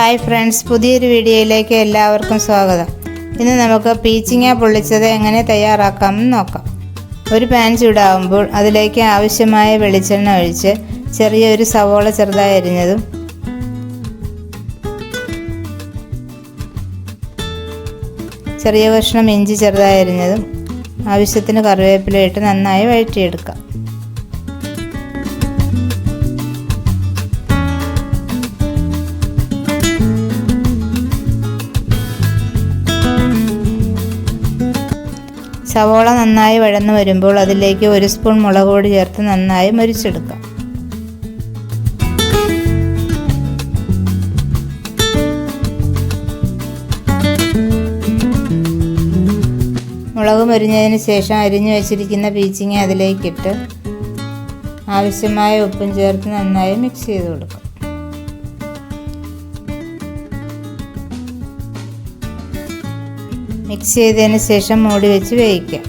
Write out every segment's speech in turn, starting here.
Hi friends പുതിയൊരു വീഡിയോയിലേക്ക് എല്ലാവർക്കും സ്വാഗതം. ഇന്ന് നമുക്ക് പീച്ചിങ്ങ പൊള്ളിച്ചത് എങ്ങനെ തയ്യാറാക്കാമെന്ന് നോക്കാം. ഒരു പാൻ ചൂടാവുമ്പോൾ അതിലേക്ക് ആവശ്യമായ വെളിച്ചെണ്ണ ഒഴിച്ച് ചെറിയൊരു സവോള ചെറുതായി അരിഞ്ഞതും ചെറിയ കഷ്ണം ഇഞ്ചി ചെറുതായി അരിഞ്ഞതും ആവശ്യത്തിന് കറിവേപ്പില ഇട്ട് നന്നായി വഴറ്റിയെടുക്കാം. സവോള നന്നായി വഴന്നു വരുമ്പോൾ അതിലേക്ക് ഒരു സ്പൂൺ മുളക് പൊടി ചേർത്ത് നന്നായി മുരിച്ചെടുക്കാം. മുളക് മുരിഞ്ഞതിന് ശേഷം അരിഞ്ഞു വെച്ചിരിക്കുന്ന പീച്ചിങ്ങ അതിലേക്കിട്ട് ആവശ്യമായ ഉപ്പും ചേർത്ത് നന്നായി മിക്സ് ചെയ്ത് കൊടുക്കാം. മിക്സ് ചെയ്തതിന് ശേഷം മൂടി വെച്ച് വേവിക്കാം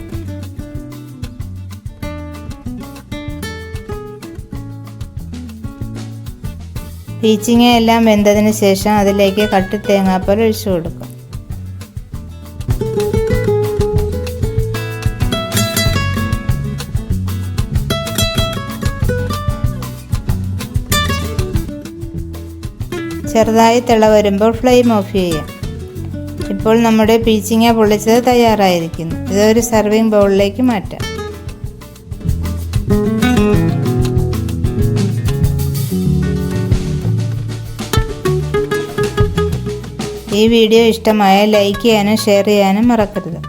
പീച്ചിങ്ങ എല്ലാം വെന്തതിന് ശേഷം അതിലേക്ക് കട്ടി തേങ്ങാപ്പാൽ ഒഴിച്ചു കൊടുക്കും. ചെറുതായി തിള വരുമ്പോൾ ഫ്ലെയിം ഓഫ് ചെയ്യാം ഇപ്പോൾ നമ്മുടെ പീച്ചിങ്ങ പൊള്ളിച്ചത് തയ്യാറായിരിക്കുന്നു. ഇതൊരു സർവിങ് ബൗളിലേക്ക് മാറ്റാം. ഈ വീഡിയോ ഇഷ്ടമായാൽ ലൈക്ക് ചെയ്യാനും ഷെയർ ചെയ്യാനും മറക്കരുത്.